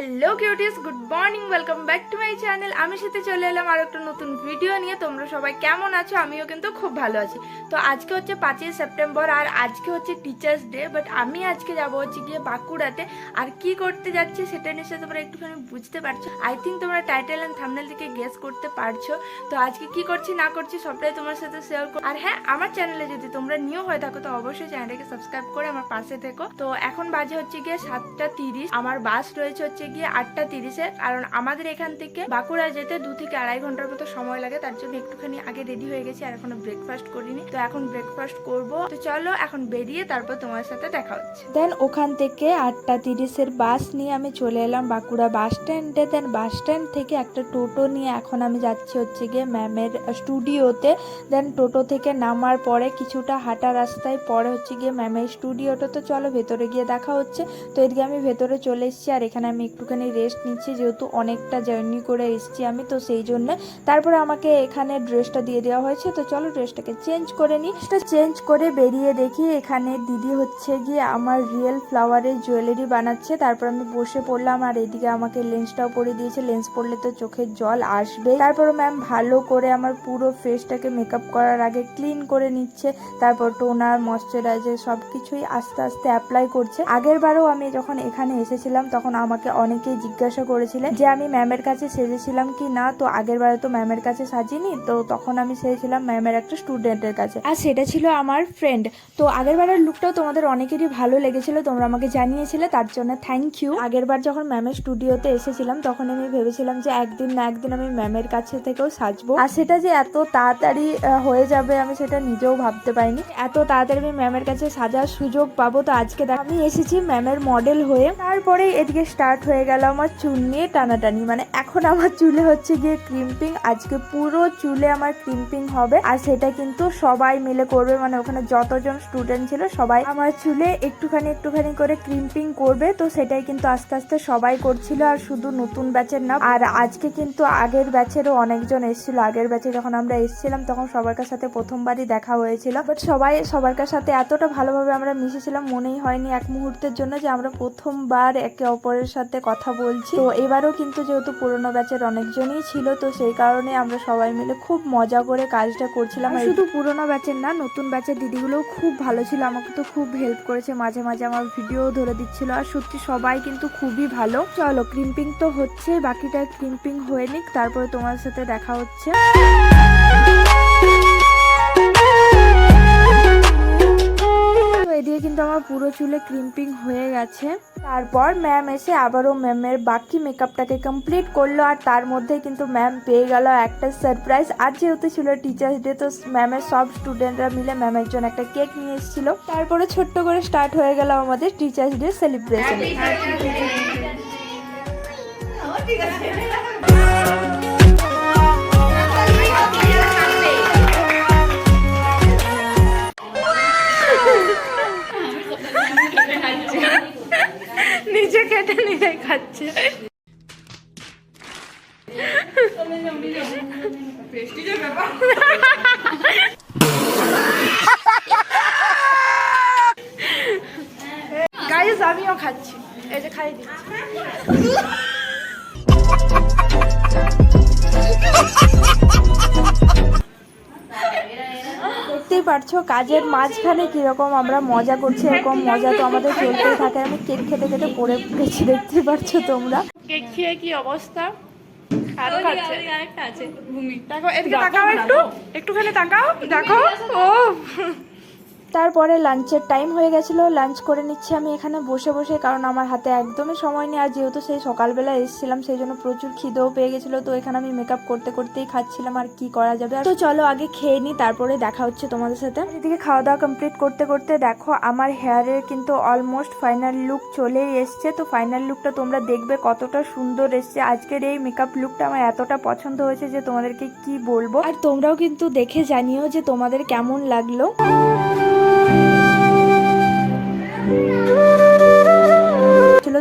Hello cuties good morning welcome back to my channel আমি সাথে চলে এলাম আর একটা নতুন ভিডিও নিয়ে। তোমরা সবাই কেমন আছো? আমিও কিন্তু খুব ভালো আছি। তো আজকে হচ্ছে পাঁচই সেপ্টেম্বর আর আজকে হচ্ছে টিচার্স ডে বাট আমি আজকে যাব হচ্ছে গিয়ে বাঁকুড়াতে। আর কি করতে যাচ্ছি সেটা নিশ্চয়ই তোমরা একটুখানি বুঝতে পারছ। আই থিঙ্ক তোমরা টাইটেল অ্যান্ড থামনেল থেকে গেস করতে পারছ। তো আজকে কি করছি, না করছি সবটাই তোমার সাথে শেয়ার করো আর হ্যাঁ আমার চ্যানেলে যদি তোমরা নিউ হয়ে থাকো, তো অবশ্যই চ্যানেলটাকে সাবস্ক্রাইব করে আমার পাশে থেকো। তো এখন বাজে হচ্ছে গিয়ে সাতটা তিরিশ। আমার বাস রয়েছে হচ্ছে গিয়ে আটটা তিরিশে, কারণ আমাদের এখান থেকে বাঁকুড়া যেতে দু থেকে আড়াই ঘণ্টার মতো সময় লাগে, তার জন্য একটুখানি আগে রেডি হয়ে গেছি আর এখনও ব্রেকফাস্ট করিনি। তো এখন ব্রেকফাস্ট করব। তো চলো এখন বেরিয়ে তারপর তোমার সাথে দেখা হচ্ছে। দেন ওখান থেকে আটটা তিরিশের বাস নিয়ে আমি চলে এলাম বাঁকুড়া বাস স্ট্যান্ডে দেন বাস স্ট্যান্ড থেকে একটা টোটো নিয়ে এখন আমি যাচ্ছি হচ্ছে গিয়ে ম্যামের স্টুডিওতে দেন টোটো থেকে নামার পরে কিছুটা হাঁটা রাস্তায়, পরে হচ্ছে গিয়ে ম্যামের স্টুডিওটা তো চলো ভেতরে গিয়ে দেখা হচ্ছে। তো এদিকে আমি ভেতরে চলে এসেছি আর এখানে আমি একটুখানি রেস্ট নিচ্ছি, যেহেতু অনেকটা জার্নি করে এসেছি আমি, তো সেই জন্য তারপরে আমাকে এখানে ড্রেসটা দিয়ে দেওয়া হয়েছে। তো চলো ড্রেসটাকে চেঞ্জ করে নিই। সেটা চেঞ্জ করে বেরিয়ে দেখি, এখানে দিদি হচ্ছে গিয়ে আমার রিয়েল ফ্লাওয়ারের জুয়েলারি বানাচ্ছে। তারপর আমি বসে পড়লাম আর এদিকে আমাকে লেন্সটাও পরে দিয়েছে। লেন্স পরলে তো চোখের জল আসবে তারপর ম্যাম ভালো করে আমার পুরো ফেসটাকে মেকআপ করার আগে ক্লিন করে নিচ্ছে। তারপর টোনার ময়শ্চারাইজার সব কিছুই আস্তে আস্তে অ্যাপ্লাই করছে। আগের বারও আমি যখন এখানে এসেছিলাম, তখন আমাকে অনেকেই জিজ্ঞাসা করেছিলেন যে আমি ম্যামের কাছে সেজেছিলাম কি না, তো আগের বারে তো ম্যামের কাছে সাজিনি, তো তখন আমি সেজেছিলাম ম্যামের একটা স্টুডেন্টের কাছে। আর সেটা ছিল আমার ফ্রেন্ড তো আগের বারের লুকটাও তোমাদের অনেকেরই ভালো লেগেছিল, তোমরা আমাকে জানিয়েছিলে, তার জন্য থ্যাংক ইউ আগের বার যখন ম্যামের স্টুডিওতে এসেছিলাম, তখন আমি ভেবেছিলাম যে একদিন না একদিন আমি ম্যামের কাছে থেকেও সাজবো। আর সেটা যে এত তাড়াতাড়ি হয়ে যাবে আমি সেটা নিজেও ভাবতে পারিনি। এত তাড়াতাড়ি আমি ম্যামের কাছে সাজার সুযোগ পাবো, তো আজকে আমি এসেছি ম্যামের মডেল হয়ে। তারপরে এদিকে স্টার্ট হয়ে গেল আমার চুল নিয়ে টানাটানি। মানে এখন আমার চুলে হচ্ছে গিয়ে ক্রিম্পিং আজকে পুরো চুলে আমার ক্রিম্পিং হবে। আর সেটা কিন্তু সবাই মিলে করবে মানে ওখানে যতজন স্টুডেন্ট ছিল সবাই আমার চুলে একটুখানি একটুখানি করে ক্রিম্পিং করবে। তো সেটাই কিন্তু আস্তে আস্তে সবাই করছিল, আর শুধু নতুন ব্যাচের না। আর আজকে কিন্তু আগের ব্যাচেরও অনেকজন এসেছিল। আগের ব্যাচে যখন আমরা এসেছিলাম, তখন সবার সাথে প্রথমবারই দেখা হয়েছিল। বাট সবাই, সবার সাথে এতটা ভালোভাবে আমরা মিশেছিলাম, মনেই হয়নি এক মুহূর্তের জন্য যে আমরা প্রথমবার একে অপরের সাথে কথা বলছি। তো এবারও কিন্তু যেহেতু পুরনো ব্যাচের অনেকজনই ছিল তো সেই কারণে আমরা সবাই মিলে খুব মজা করে কাজটা করছিলাম। শুধু পুরনো ব্যাচের না নতুন ব্যাচের দিদিগুলোও খুব ভালো ছিল আমাকে তো খুব হেল্প করেছে। মাঝে মাঝে আমার ভিডিও ধরে দিচ্ছিল। আর সত্যি সবাই কিন্তু খুবই ভালো। চলো ক্রিম্পিং তো হচ্ছে বাকিটা ক্রিম্পিং হয়ে নিক তারপরে তোমার সাথে দেখা হচ্ছে। এদিকে কিন্তু আমার পুরো চুলে ক্রিম্পিং হয়ে গেছে। তারপর ম্যাম এসে আবারও ম্যামের বাকি মেকআপটাকে কমপ্লিট করল আর তার মধ্যে কিন্তু ম্যাম পেয়ে গেল একটা সারপ্রাইজ আর যেহেতু ছিল টিচার্স ডে তো ম্যামের সব স্টুডেন্টরা মিলে ম্যামের জন্য একটা কেক নিয়ে এসেছিল। তারপরে ছোট্ট করে স্টার্ট হয়ে গেল আমাদের টিচার্স ডে সেলিব্রেশন নিজে কেটে নিজে খাচ্ছে আমিও খাচ্ছি। এই যে খাই দিচ্ছি। পারছ? কাজের মাঝখানে কীরকম আমরা মজা করছি এরকম মজা তো আমাদের চলতেই থাকে। আমি কেক খেতে খেতে পড়ে গেছি দেখতে পারছ তোমরা? কেক খেয়ে কি অবস্থা? দেখো এদিকে তাকাও একটু। একটুখানি তাকাও দেখো। ও। তারপরে লাঞ্চের টাইম হয়ে গেছিল, লাঞ্চ করে নিচ্ছি আমি এখানে বসে বসে, কারণ আমার হাতে একদমই সময় নেই। আর যেহেতু সেই সকালবেলা এসেছিলাম, সেই জন্য প্রচুর খিদেও পেয়ে গেছিল। তো এখানে আমি মেকআপ করতে করতেই খাচ্ছিলাম, আর কি করা যাবে? তো চলো আগে খেয়ে নিই, তারপরে দেখা হচ্ছে তোমাদের সাথে। এদিকে খাওয়া দাওয়া কমপ্লিট করতে করতে দেখো, আমার হেয়ারের কিন্তু অলমোস্ট ফাইনাল লুক চলেই এসছে। তো ফাইনাল লুকটা তোমরা দেখবে কতটা সুন্দর এসছে। আজকের এই মেকআপ লুকটা আমার এতটা পছন্দ হয়েছে যে তোমাদেরকে কি বলব? আর তোমরাও কিন্তু দেখে জানিও যে তোমাদের কেমন লাগল।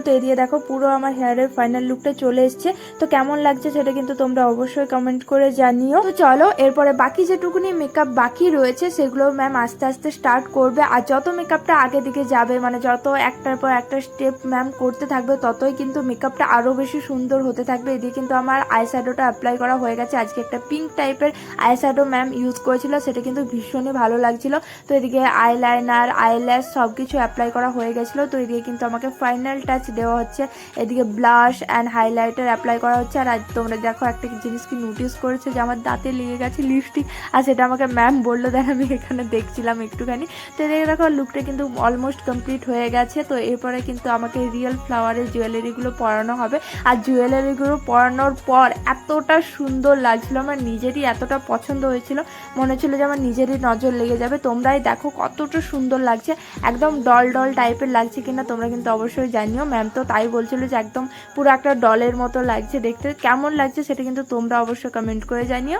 তো এদিকে দেখো, পুরো আমার হেয়ারের ফাইনাল লুকটা চলে এসছে। তো কেমন লাগছে সেটা কিন্তু তোমরা অবশ্যই কমেন্ট করে জানিও। তো চলো, এরপরে বাকি যেটুকুনি মেকআপ বাকি রয়েছে, সেগুলো ম্যাম আস্তে আস্তে স্টার্ট করবে। আর যত মেকআপটা আগে দিকে যাবে মানে যত একটার পর একটা স্টেপ ম্যাম করতে থাকবে, ততই কিন্তু মেকআপটা আরও বেশি সুন্দর হতে থাকবে। এদিকে কিন্তু আমার আইশ্যাডোটা অ্যাপ্লাই করা হয়ে গেছে। আজকে একটা পিঙ্ক টাইপের আইশ্যাডো ম্যাম ইউজ করেছিল, সেটা কিন্তু ভীষণই ভালো লাগছিল। তো এদিকে আইলাইনার আইল্যাশ সব কিছু অ্যাপ্লাই করা হয়ে গেছিল। তো এদিকে কিন্তু আমাকে ফাইনাল টাচ দেওয়া হচ্ছে। এদিকে ব্লাশ অ্যান্ড হাইলাইটার অ্যাপ্লাই করা হচ্ছে। আর তোমরা দেখো একটা জিনিস কি নোটিস করেছে যে আমার দাঁতে লেগে গেছে লিপস্টিক আর সেটা আমাকে ম্যাম বলল দেখ আমি এখানে দেখছিলাম একটুখানি। তো এদিকে দেখো লুকটা কিন্তু অলমোস্ট কমপ্লিট হয়ে গেছে। তো এরপরে কিন্তু আমাকে রিয়েল ফ্লাওয়ারের জুয়েলারিগুলো পরানো হবে। আর জুয়েলারিগুলো পরানোর পর এতটা সুন্দর লাগছিল, আমার নিজেরই এতটা পছন্দ হয়েছিল। মনে হচ্ছিল যে আমার নিজেরই নজর লেগে যাবে। তোমরাই দেখো কতটা সুন্দর লাগছে। একদম ডল ডল টাইপের লাগছে কিনা তোমরা কিন্তু অবশ্যই জানিও ম্যাম তো তাই বলছিল যে একদম পুরো একটা ডলের মতো লাগছে দেখতে। কেমন লাগছে সেটা কিন্তু তোমরা অবশ্যই কমেন্ট করে জানিও।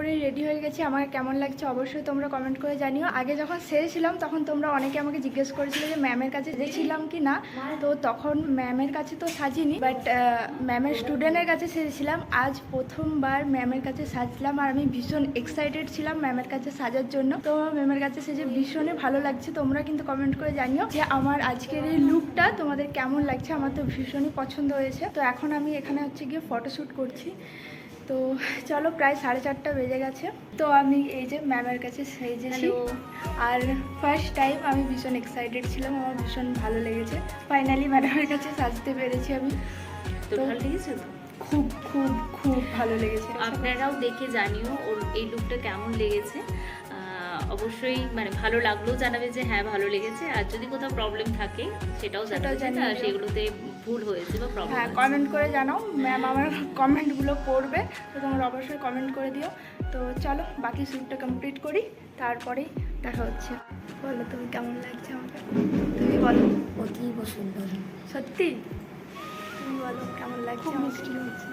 পুরোপুরি রেডি হয়ে গেছি। আমাকে কেমন লাগছে অবশ্যই তোমরা কমেন্ট করে জানিও। আগে যখন সেরেছিলাম তখন তোমরা অনেকে আমাকে জিজ্ঞেস করেছিলে যে ম্যামের কাছে সেরেছিলাম কি না তো তখন ম্যামের কাছে তো সাজিনি বাট ম্যামের স্টুডেন্টের কাছে সেরেছিলাম আজ প্রথমবার ম্যামের কাছে সাজলাম আর আমি ভীষণ এক্সাইটেড ছিলাম ম্যামের কাছে সাজার জন্য। তো ম্যামের কাছে সেজে ভীষণই ভালো লাগছে। তোমরা কিন্তু কমেন্ট করে জানিও যে আমার আজকের এই লুকটা তোমাদের কেমন লাগছে? আমার তো ভীষণই পছন্দ হয়েছে। তো এখন আমি এখানে হচ্ছে গিয়ে ফটোশ্যুট করছি। তো চলো প্রায় সাড়ে চারটা বেজে গেছে। তো আমি এই যে ম্যামের কাছে সেজেছি। আর ফার্স্ট টাইম আমি ভীষণ এক্সাইটেড ছিলাম আমার ভীষণ ভালো লেগেছে। ফাইনালি ম্যাডামের কাছে সাজতে পেরেছি আমি। তো ভালো লেগেছে তো? খুব খুব খুব ভালো লেগেছে। আপনারাও দেখে জানিও ওর এই লুকটা কেমন লেগেছে। অবশ্যই মানে ভালো লাগলেও জানাবে যে হ্যাঁ ভালো লেগেছে। আর যদি কোথাও প্রবলেম থাকে সেটাও জানাবে না, সেগুলোতে ভুল হয়েছে বা প্রবলেম হ্যাঁ কমেন্ট করে জানাও। ম্যাম আমার কমেন্টগুলো পড়বে তো তোমরা অবশ্যই কমেন্ট করে দিও। তো চলো বাকি শ্যুটটা কমপ্লিট করি তারপরেই দেখা হচ্ছে। বলো তুমি কেমন লাগছে আমাকে? তুমি বলো। অতীব সুন্দর। সত্যি? তুমি বলো কেমন লাগছে মিষ্টি লাগছে।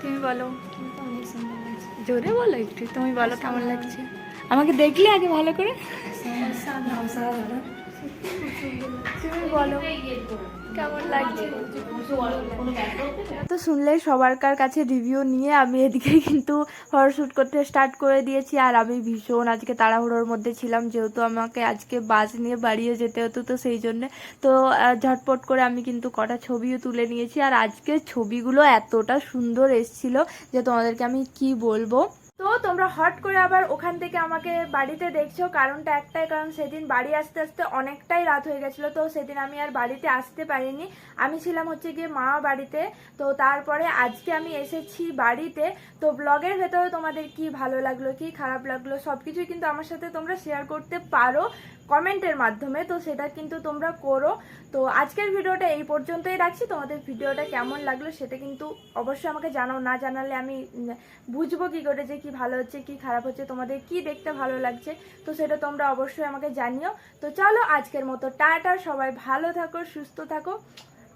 তুমি বলো। কিন্তু অনেক সুন্দর লাগছে। জোরে বলো একটু। তুমি বলো কেমন লাগছে? আমাকে দেখলে আগে ভালো করে? তুমি বলো কেমন লাগছে তো শুনলে সবারকার কাছে রিভিউ নিয়ে আমি এদিকে কিন্তু ফটোশ্যুট করতে স্টার্ট করে দিয়েছি আর আমি ভীষণ আজকে তাড়াহুড়োর মধ্যে ছিলাম যেহেতু আমাকে আজকে বাস নিয়ে বাড়িয়ে যেতে হতো তো সেই জন্য। তো ঝটপট করে আমি কিন্তু কটা ছবিও তুলে নিয়েছি আর আজকে ছবিগুলো এতটা সুন্দর এসছিল যে তোমাদেরকে আমি কি বলব? তো তোমরা হট করে আবার ওখান থেকে আমাকে বাড়িতে দেখছ। কারণটা একটাই, কারণ সেদিন বাড়ি আসতে আসতে অনেকটাই রাত হয়ে গেছিল, তো সেদিন আমি আর বাড়িতে আসতে পারিনি। আমি ছিলাম হচ্ছে গিয়ে মা বাড়িতে, তো তারপরে আজকে আমি এসেছি বাড়িতে। তো ব্লগের ভেতরে তোমাদের কি ভালো লাগল, কি খারাপ লাগল সব কিছুই কিন্তু আমার সাথে তোমরা শেয়ার করতে পারো কমেন্টের মাধ্যমে, তো সেটা কিন্তু তোমরা করো। তো আজকের ভিডিওটা এই পর্যন্তই রাখছি। তোমাদের ভিডিওটা কেমন লাগল সেটা কিন্তু অবশ্যই আমাকে জানাও। না জানালে আমি বুঝব কি করে যে কি ভালো হচ্ছে, কি খারাপ হচ্ছে, তোমাদের কি দেখতে ভালো লাগছে, তো সেটা তোমরা অবশ্যই আমাকে জানিও। তো চলো আজকের মতো, টাটা, সবাই ভালো থাকো, সুস্থ থাকো।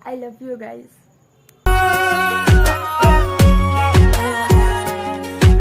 I love you guys